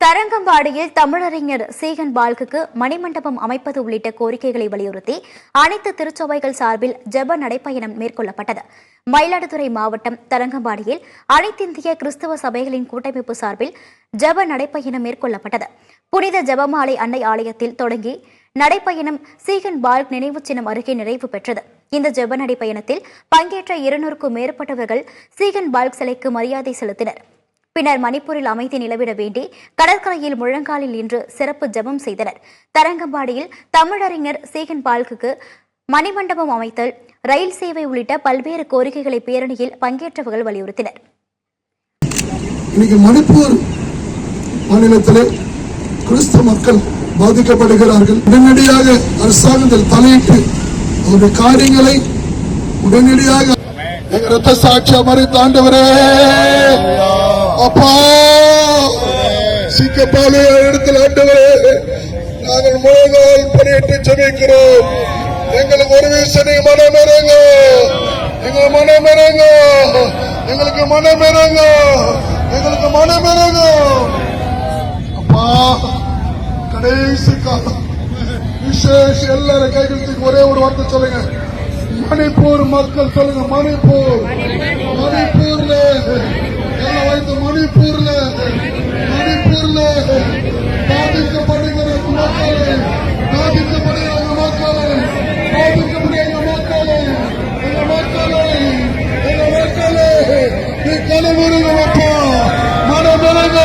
தரங்கம்பாடியில் தமிழறிஞர் சீகன் பால்குக்கு மணிமண்டபம் அமைப்பது உள்ளிட்ட கோரிக்கைகளை வலியுறுத்தி அனைத்து திருச்சபைகள் சார்பில் ஜெப நடைப்பயணம் மேற்கொள்ளப்பட்டது. மயிலாடுதுறை மாவட்டம் தரங்கம்பாடியில் அனைத்திந்திய கிறிஸ்தவ சபைகளின் கூட்டமைப்பு சார்பில் ஜெப நடைப்பயணம் மேற்கொள்ளப்பட்டது. புனித ஜெபமாலை அன்னை ஆலயத்தில் தொடங்கி நடைப்பயணம் சீகன் பால்க் நினைவு சின்னம் அருகே நிறைவு பெற்றது. இந்த ஜெப நடைப்பயணத்தில் பங்கேற்ற இருநூறுக்கும் மேற்பட்டவர்கள் சீகன் பால்க் சிலைக்கு மரியாதை செலுத்தினர். பின்னர் மணிப்பூரில் அமைதி நிலவிட வேண்டி கடற்கரையில் முழங்காலில் நின்று சிறப்பு ஜெபம் செய்தனர். தரங்கம்பாடியில் தமிழறிஞர் சீகன் பால்குக்கு மணிமண்டபம் அமைத்தல் ரயில் சேவை உள்ளிட்ட பல்வேறு கோரிக்கைகளை பேரணியில் பங்கேற்றவர்கள் வலியுறுத்தினர். இன்னைக்கு மணிப்பூர் மாநிலத்திலே கிறிஸ்தவ மக்கள் பாதிக்கப்படுகிறார்கள். உடனடியாக அரசாங்கத்தில் தலையிட்டு அவருடைய காரியங்களை உடனடியாக எங்க ரத்த சாட்சியா மறித்த ஆண்டவரே. அப்பா! சிக்கப்பாலே இடத்துல ஆண்டவரே நாங்கள் முழங்கால் பணியிட்டு ஜெபிக்கிறோம். எங்களுக்கு ஒரு வீசனை மனம் இறங்க. எங்க மனம் இறங்க. எங்களுக்கு மனம் இறங்க. எங்களுக்கு மனம் இறங்க. அப்பா கடைசி காலம். விசேஷ எல்லாரும் கைகளுக்கு ஒரே ஒரு வார்த்தை சொல்லுங்க. மணிப்பூர் மக்கள் சொல்லுங்க மணிப்பூர். மணிப்பூர்ல. மணிப்பூர்ல மணிப்பூர்ல பாதிக்கப்படுகிற மக்களை பாதிக்கப்படுகிற மக்களை பாதிக்கப்படுகிற மக்களை எங்க மக்களை எங்க மக்களை நீ கனவுருங்கப்பா மனமிருங்க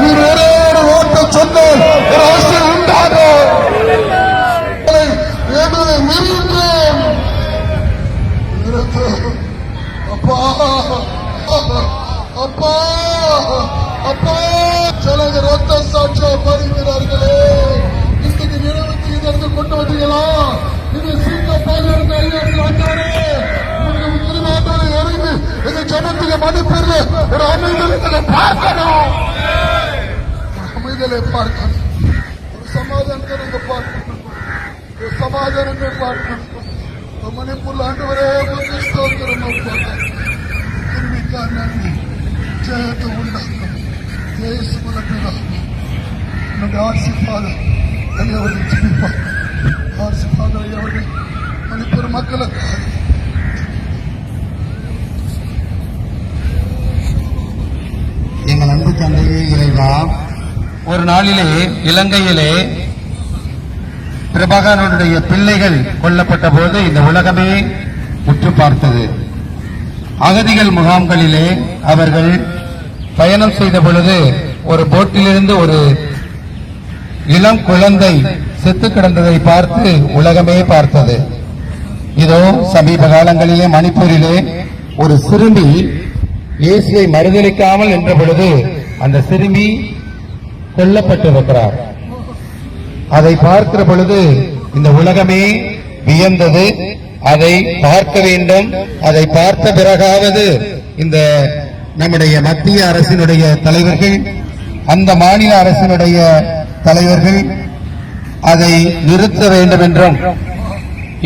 நீ ஒரே ஒரு ஓட்ட சொன்ன ஒரு அவசியம் உண்டாகும் வேண்டுதை மீறுகின்றேன் அப்பா. அப்பா அப்பா சிலங்க ரத்த சாட்சியா பறிக்கிறார்களே இன்னைக்கு நிறுவனத்தை இதற்கு கொண்டு வந்தீங்களா இது சீக்க பாதுகாப்பு அதிகாரிகள் வந்தாரே இறங்கி எங்க ஜனத்துக்கு மதிப்பீர்ல ஒரு அமைதலை பார்க்கணும். அமைதலை பார்க்கணும். ஒரு சமாதானத்தை நீங்க பார்க்கணும். ஒரு சமாதானத்தை பார்க்கணும். மணிப்பூர்ல ஆண்டு வரே ஸ்தோத்திரம் நன்றி. ஜெயத்தை உண்டாக்கும். ஜெயசு மலப்பிடா என்னுடைய ஆசிர்வாதம் ஐயாவர்கள் ஜெயிப்பார் ஆசிர்வாதம் ஐயாவர்கள் மணிப்பூர் மக்களுக்காக எங்கள் அன்பு தந்தையே இறைவா ஒரு நாளிலே இலங்கையிலே பிரபாகரனுடைய பிள்ளைகள் கொல்லப்பட்ட போது இந்த உலகமே உற்று பார்த்தது அகதிகள் முகாம்களிலே அவர்கள் பயணம் செய்த பொழுது ஒரு போட்டிலிருந்து ஒரு இளம் குழந்தை செத்து கிடந்ததை பார்த்து உலகமே பார்த்தது. இதோ சமீப காலங்களிலே மணிப்பூரிலே ஒரு சிறுமி இயேசுவை மறுதளிக்காமல் நின்ற பொழுது அந்த சிறுமி கொல்லப்பட்டிருக்கிறார். அதை பார்க்கிற பொழுது இந்த உலகமே வியந்தது. அதை பார்க்க வேண்டும். அதை பார்த்த பிறகாவது இந்த நம்முடைய மத்திய அரசினுடைய தலைவர்கள் அந்த மாநில அரசினுடைய தலைவர்கள் அதை நிறுத்த வேண்டும் என்றும்